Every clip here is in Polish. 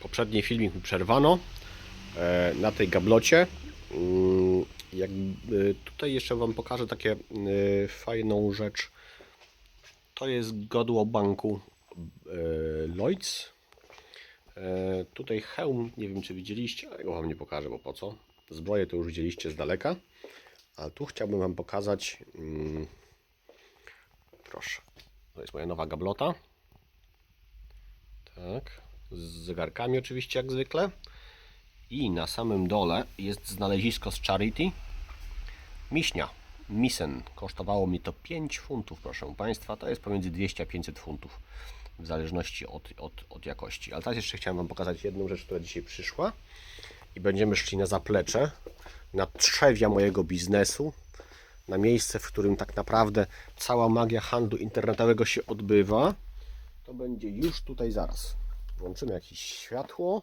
poprzedni filmik mi przerwano e, na tej gablocie. Mm, Jakby tutaj jeszcze Wam pokażę takie e, fajną rzecz. To jest godło banku e, Lloyds. E, Tutaj hełm, nie wiem czy widzieliście, ale go Wam nie pokażę, bo po co. Zbroję to już widzieliście z daleka. A tu chciałbym Wam pokazać. mm, Proszę. To jest moja nowa gablota. Tak. Z zegarkami oczywiście jak zwykle. I na samym dole jest znalezisko z Charity. Miśnia. Misen. Kosztowało mi to 5 funtów, proszę Państwa. To jest pomiędzy 200 a 500 funtów. W zależności od, od, od jakości. Ale teraz jeszcze chciałem Wam pokazać jedną rzecz, która dzisiaj przyszła. I będziemy szli na zaplecze, na trzewia mojego biznesu. Na miejsce, w którym tak naprawdę cała magia handlu internetowego się odbywa. To będzie już tutaj zaraz. Włączymy jakieś światło.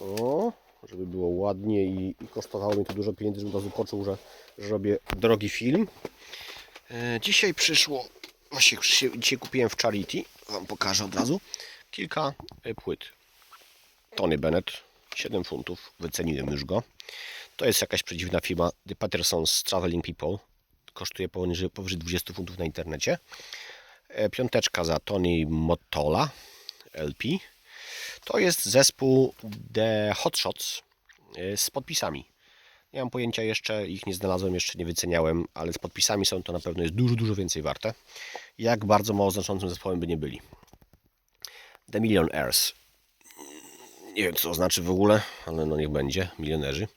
O, żeby było ładnie i, i kosztowało mi to dużo pieniędzy, żebym razu poczuł, że, że robię drogi film. E, dzisiaj przyszło, właśnie dzisiaj kupiłem w Charity, Wam pokażę od razu, kilka e, płyt. Tony Bennett, 7 funtów, wyceniłem już go. To jest jakaś przedziwna firma, The Patterson's Traveling People. Kosztuje powyżej, powyżej 20 funtów na internecie. E, Piąteczka za Tony Motola LP. To jest zespół The Hotshots e, z podpisami. Nie mam pojęcia jeszcze, ich nie znalazłem, jeszcze nie wyceniałem, ale z podpisami są to na pewno jest dużo, dużo więcej warte. Jak bardzo mało znaczącym zespołem by nie byli. The Millionaires. Nie wiem co to znaczy w ogóle, ale no niech będzie. Milionerzy.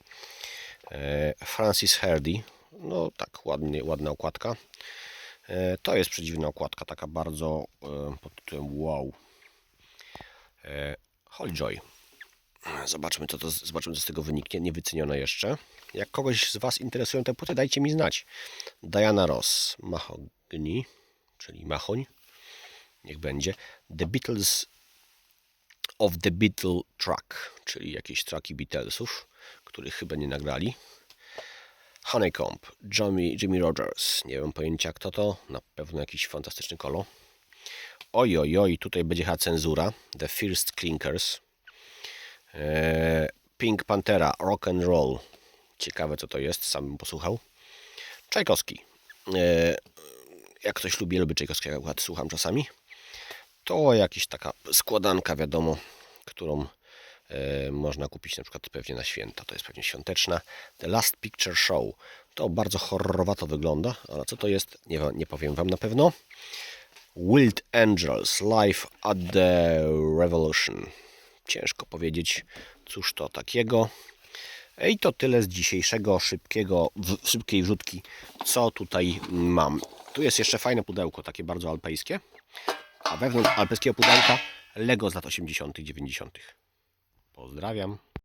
E, Francis Hardy. No tak, ładnie, ładna okładka. E, To jest przedziwna okładka, taka bardzo pod tytułem wow. Holyjoy. Zobaczmy, co to, zobaczymy, co z tego wyniknie. Niewycenione jeszcze. Jak kogoś z Was interesują te płyty, dajcie mi znać. Diana Ross, Mahogany, czyli Machoń. Niech będzie. The Beatles of the Beatle Track, czyli jakieś traki Beatlesów, których chyba nie nagrali. Honeycomb, Jimmy, Jimmy Rogers. Nie mam pojęcia kto to. Na pewno jakiś fantastyczny kolo. Oj, oj, oj, tutaj będzie chyba cenzura. The First Clinkers. Eee, Pink Pantera, Rock and Roll. Ciekawe co to jest, sam bym posłuchał. Czajkowski. Eee, jak ktoś lubi, lubię Czajkowskiego, akurat słucham czasami. To jakaś taka składanka, wiadomo, którą e, można kupić na przykład pewnie na święta. To jest pewnie świąteczna. The Last Picture Show. To bardzo horrorowato wygląda, ale co to jest, nie, nie powiem Wam na pewno. Wild Angels Live at the Revolution. Ciężko powiedzieć, cóż to takiego. I to tyle z dzisiejszego szybkiego, w, szybkiej wrzutki, co tutaj mam. Tu jest jeszcze fajne pudełko, takie bardzo alpejskie. A wewnątrz alpejskiego pudełka Lego z lat 80., 90. Pozdrawiam.